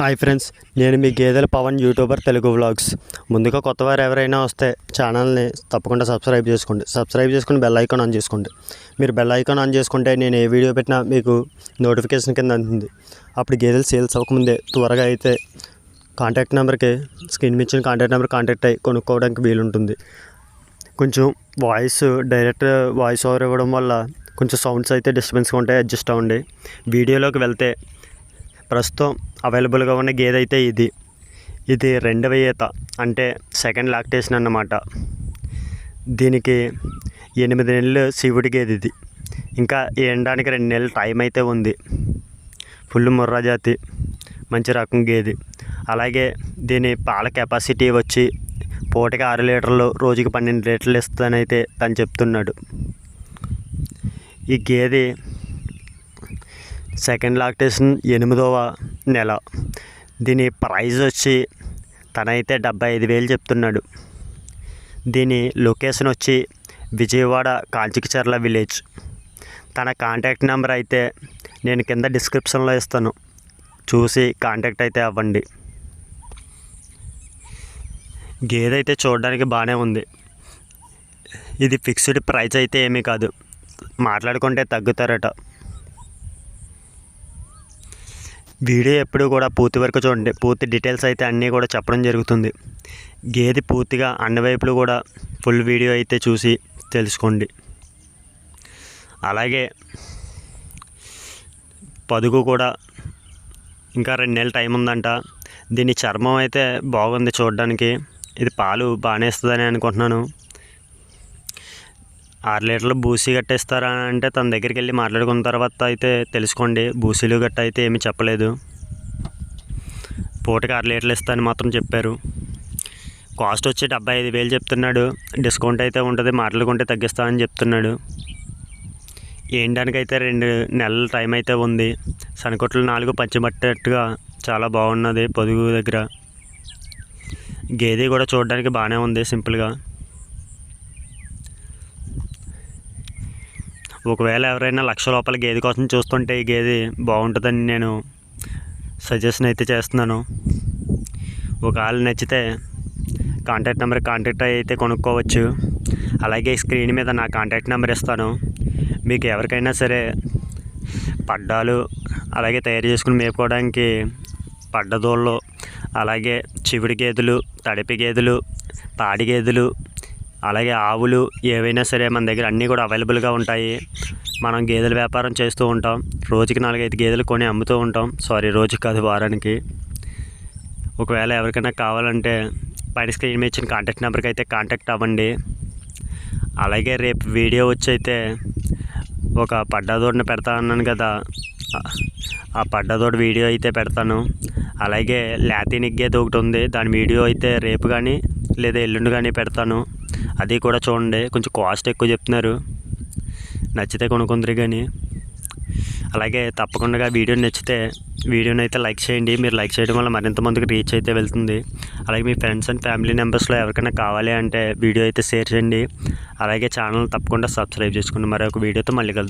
Hi friends నేను మీ గేదెల Pawan YouTuber Telugu vlogs. ముందుగా కొత్తవారు ఎవరైనా వస్తే ఛానల్ని తప్పకుండా సబ్స్క్రైబ్ చేసుకోండి. సబ్స్క్రైబ్ చేసుకుని బెల్ ఐకాన్ ఆన్ చేసుకోండి. మీరు బెల్ ఐకాన్ ఆన్ చేసుకుంటే నేను ఏ వీడియో పెట్టినా మీకు నోటిఫికేషన్ కింద అందుతుంది అప్పుడు గేదెలు సేల్స్ అవ్వకముందే త్వరగా అయితే కాంటాక్ట్ నెంబర్కి స్క్రీన్ ఇచ్చిన కాంటాక్ట్ నెంబర్ కాంటాక్ట్ అయ్యి కొనుక్కోవడానికి వీలుంటుంది. కొంచెం వాయిస్ డైరెక్ట్ వాయిస్ ఓవర్ ఇవ్వడం వల్ల కొంచెం సౌండ్స్ అయితే డిస్టర్బెన్స్గా ఉంటాయి అడ్జస్ట్ అవ్వండి. వీడియోలోకి వెళ్తే ప్రస్తుతం అవైలబుల్గా ఉన్న గేదె అయితే ఇది. ఇది రెండవ ఈత. అంటే సెకండ్ లాక్టేషన్ అన్నమాట. దీనికి ఎనిమిది నెలలు శివుడి గేదె ఇది. ఇంకా ఎండడానికి రెండు నెలలు టైం అయితే ఉంది. ఫుల్ ముర్రా జాతి. మంచి రకం గేదె. అలాగే దీని పాల కెపాసిటీ వచ్చి పూటకి ఆరు లీటర్లు రోజుకి పన్నెండు లీటర్లు ఇస్తానైతే తను చెప్తున్నాడు. ఈ గేదె సెకండ్ లాక్టేషన్ ఎనిమిదవ నెల. దీని ప్రైజ్ వచ్చి తనైతే డెబ్బై ఐదు వేలు చెప్తున్నాడు. దీని లొకేషన్ వచ్చి విజయవాడ కాంచికచర్ల విలేజ్. తన కాంటాక్ట్ నెంబర్ అయితే నేను కింద డిస్క్రిప్షన్లో ఇస్తాను. చూసి కాంటాక్ట్ అయితే అవ్వండి. గేదె అయితే చూడడానికి బాగానే ఉంది. ఇది ఫిక్స్డ్ ప్రైస్ అయితే ఏమీ కాదు. మాట్లాడుకుంటే తగ్గుతారట. వీడియో ఎప్పుడు కూడా పూర్తి వరకు చూడండి. పూర్తి డీటెయిల్స్ అయితే అన్నీ కూడా చెప్పడం జరుగుతుంది. గేదె పూర్తిగా అన్ని వైపులు కూడా ఫుల్ వీడియో అయితే చూసి తెలుసుకోండి. అలాగే పదుగు కూడా ఇంకా రెండు నెలల టైం ఉందంట. దీని చర్మం అయితే బాగుంది చూడడానికి. ఇది పాలు బాగానే ఇస్తుందని అనుకుంటున్నాను. ఆరు లీటర్లు బూసీ గట్టేస్తారా అంటే తన దగ్గరికి వెళ్ళి మాట్లాడుకున్న తర్వాత అయితే తెలుసుకోండి. బూసీలు గట్ట అయితే ఏమీ చెప్పలేదు. పూటకి ఆరు లీటర్లు ఇస్తాను మాత్రం చెప్పారు. కాస్ట్ వచ్చి డెబ్బై ఐదు వేలు చెప్తున్నాడు. డిస్కౌంట్ అయితే ఉంటుంది మాట్లాడుకుంటే తగ్గిస్తామని చెప్తున్నాడు. ఏంటానికైతే రెండు నెలల టైం అయితే ఉంది. సనకొట్లు నాలుగు పచ్చిబట్టేట్టుగా చాలా బాగున్నది పొదుగు దగ్గర. గేదె కూడా చూడడానికి బాగానే ఉంది సింపుల్గా. ఒకవేళ ఎవరైనా లక్ష లోపల గేదె కోసం చూస్తుంటే ఈ గేదె బాగుంటుందని నేను సజెషన్ అయితే చేస్తున్నాను. ఒకవేళ నచ్చితే కాంటాక్ట్ నెంబర్ కాంటాక్ట్ అయితే కొనుక్కోవచ్చు. అలాగే స్క్రీన్ మీద నా కాంటాక్ట్ నెంబర్ ఇస్తాను. మీకు ఎవరికైనా సరే పడ్డాలు అలాగే తయారు చేసుకుని మేపుకోవడానికి పడ్డదోళ్ళు అలాగే చివిడి గేదెలు తడిపి గేదెలు పాడి గేదెలు అలాగే ఆవులు ఏవైనా సరే మన దగ్గర అన్నీ కూడా అవైలబుల్గా ఉంటాయి. మనం గేదెల వ్యాపారం చేస్తూ ఉంటాం. రోజుకి నాలుగైదు గేదెలు కొని అమ్ముతూ ఉంటాం. సారీ రోజుకి కాదు వారానికి. ఒకవేళ ఎవరికైనా కావాలంటే పైన స్క్రీన్ మీద ఇచ్చిన కాంటాక్ట్ నెంబర్కి అయితే కాంటాక్ట్ అవ్వండి. అలాగే రేపు వీడియో వచ్చి అయితే ఒక పడ్డాదోడిని పెడతా అన్నాను కదా. ఆ పడ్డాదోడి వీడియో అయితే పెడతాను. అలాగే లేతి నిగ్గేది ఒకటి ఉంది. దాని వీడియో అయితే రేపు కానీ లేదా ఎల్లుండి కానీ పెడతాను. అది కూడా చూడండి. కొంచెం కాస్ట్ ఎక్కువ చెప్తున్నారు. నచ్చితే కొనుక్కుందరు కానీ. అలాగే తప్పకుండా వీడియో నచ్చితే వీడియోని అయితే లైక్ చేయండి. మీరు లైక్ చేయడం వల్ల మరింత మందికి రీచ్ అయితే వెళ్తుంది. అలాగే మీ ఫ్రెండ్స్ అండ్ ఫ్యామిలీ మెంబర్స్లో ఎవరికైనా కావాలి అంటే వీడియో అయితే షేర్ చేయండి. అలాగే ఛానల్ తప్పకుండా సబ్స్క్రైబ్ చేసుకోండి మరొక వీడియోతో మళ్ళీ కలుద్దాం.